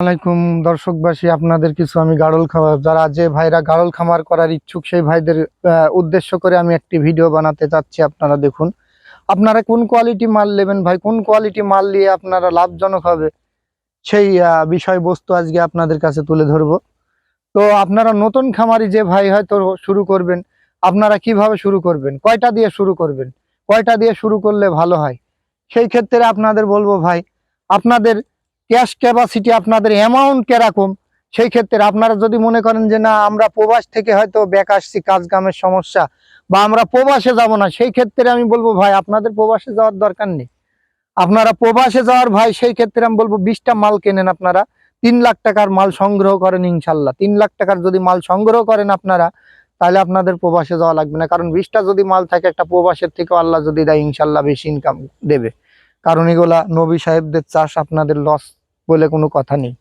আলাইকুম দর্শকবাসী, আপনাদের কিছু আমি গাড়ল খামার, যারা যে ভাইরা গাড়ল খামার করার ইচ্ছুক, সেই ভাইদের উদ্দেশ্য করে আমি একটি ভিডিও বানাতে চাচ্ছি, আপনারা দেখুন। আপনারা কোন কোয়ালিটি মাল নেবেন ভাই? কোন কোয়ালিটি মাল নিয়ে আপনারা লাভজনক হবে? সেই বিষয়বস্তু আজকে আপনাদের কাছে তুলে ধরবো। তো আপনারা নতুন খামারি যে ভাই হয়তো শুরু করবেন, আপনারা কীভাবে শুরু করবেন? কয়টা দিয়ে শুরু করবেন? কয়টা দিয়ে শুরু করলে ভালো হয়? সেই ক্ষেত্রে আপনাদের বলব ভাই, আপনাদের ক্যাশ ক্যাপাসিটি আপনাদের অ্যামাউন্ট কীরকম? সেই ক্ষেত্রে আপনারা যদি মনে করেন যে না, আমরা প্রবাস থেকে হয়তো ব্যাক আসছি, কাজ কামের সমস্যা, বা আমরা প্রবাসে যাব না, সেই ক্ষেত্রে আমি বলব ভাই, আপনাদের প্রবাসে যাওয়ার দরকার নেই। আপনারা প্রবাসে যাওয়ার ভাই, সেই ক্ষেত্রে আমি বলব বিশটা মাল কেনেন আপনারা, তিন লাখ টাকার মাল সংগ্রহ করেন ইনশাল্লাহ। তিন লাখ টাকার যদি মাল সংগ্রহ করেন আপনারা, তাহলে আপনাদের প্রবাসে যাওয়া লাগবে না। কারণ বিশটা যদি মাল থাকে, একটা প্রবাসের থেকেও আল্লাহ যদি দেয়, ইনশাল্লাহ বেশি ইনকাম দেবে। কারণ এগুলা নবী সাহেবদের চাষ আপনাদের লস বলে কোনো কথা নেই।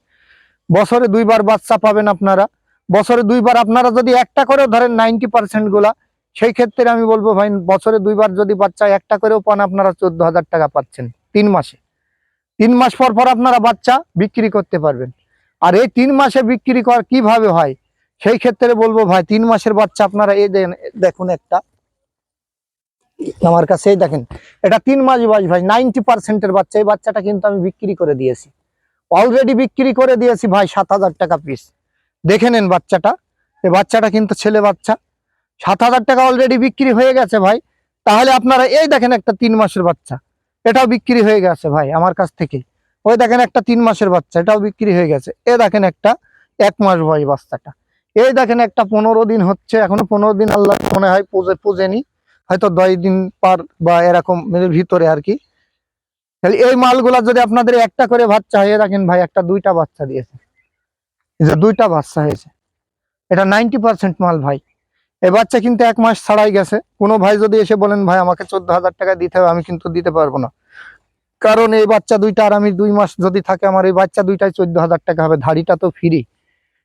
বছরে দুইবার বাচ্চা পাবেন আপনারা। বছরে দুইবার আপনারা যদি একটা করেও ধরেন নাইনটি পার্সেন্টগুলা, সেই ক্ষেত্রে আমি বলব ভাই, বছরে দুইবার যদি বাচ্চা একটা করেও পান, আপনারা চোদ্দ হাজার টাকা পাচ্ছেন তিন মাসে। তিন মাস পর পর আপনারা বাচ্চা বিক্রি করতে পারবেন। আর এই তিন মাসে বিক্রি করার কীভাবে হয়, সেই ক্ষেত্রে বলব ভাই, তিন মাসের বাচ্চা আপনারা এই দেখুন একটা। আমার কাছে দেখেন, এটা তিন মাস বয়স ভাই নাইনটি পার্সেন্টের বাচ্চা, এই বাচ্চাটা কিন্তু আমি বিক্রি করে দিয়েছি। অলরেডি বিক্রি করে দিয়েছি ভাই সাত হাজার টাকা পিস দেখে নেন বাচ্চাটা। এই বাচ্চাটা কিন্তু ছেলে বাচ্চা। সাত হাজার টাকা অলরেডি বিক্রি হয়ে গেছে ভাই। তাহলে আপনারা, এই দেখেন একটা তিন মাসের বাচ্চা। এটাও বিক্রি হয়ে গেছে ভাই আমার কাছ থেকে। ওই দেখেন একটা তিন মাসের বাচ্চা, এটাও বিক্রি হয়ে গেছে। এ দেখেন একটা এক মাস বয়স বাচ্চাটা। এই দেখেন একটা পনেরো দিন হচ্ছে, এখনও পনেরো দিন আল্লাহ মনে হয় পুজো, পুজেনি। হয়তো দশ দিন পার বা এরকম ভিতরে আর কি। তাহলে এই মালগুলা যদি আপনাদের একটা করে বাচ্চা হয়ে রাখেন ভাই, একটা দুইটা বাচ্চা দিয়েছে। যে দুইটা বাচ্চা হয়েছে। এটা নাইনটি পার্সেন্ট মাল ভাই। এই বাচ্চা কিন্তু এক মাস ছাড়াই গেছে। কোনো ভাই যদি এসে বলেন, ভাই, আমাকে চোদ্দ হাজার টাকা দিতে হবে, আমি কিন্তু দিতে পারব না। কারণ এই বাচ্চা দুইটা আর আমি দুই মাস যদি থাকে, আমার এই বাচ্চা দুইটাই চোদ্দ হাজার টাকা হবে, ধাড়িটা তো ফ্রি।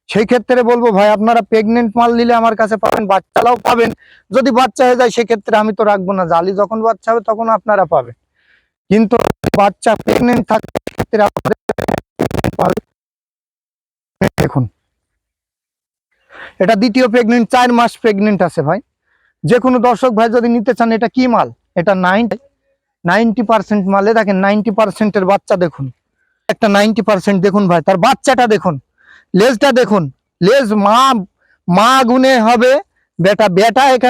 সেই ক্ষেত্রে বলব, ভাই, আপনারা প্রেগনেন্ট মাল নিলে আমার কাছে পাবেন, বাচ্চারাও পাবেন। যদি বাচ্চা হয়ে যায়, সেক্ষেত্রে আমি তো রাখব না। জালি যখন বাচ্চা হবে, তখন আপনারা পাবেন। কিন্তু বাচ্চা প্রেগনেন্ট থাকতে দেখুন। এটা দ্বিতীয় প্রেগনেন্ট চার মাস প্রেগনেন্ট আছে ভাই। যে কোনো দর্শক ভাই যদি নিতে চান, এটা কি মাল? এটা নাইন নাইনটি পার্সেন্ট মালে। দেখেন নাইনটি পার্সেন্টের বাচ্চা দেখুন। একটা নাইনটি পার্সেন্ট দেখুন ভাই। তার বাচ্চাটা দেখুন। লেজটা দেখুন। লেজ মা মা গুনে হবে। বেটা বেটা এখানে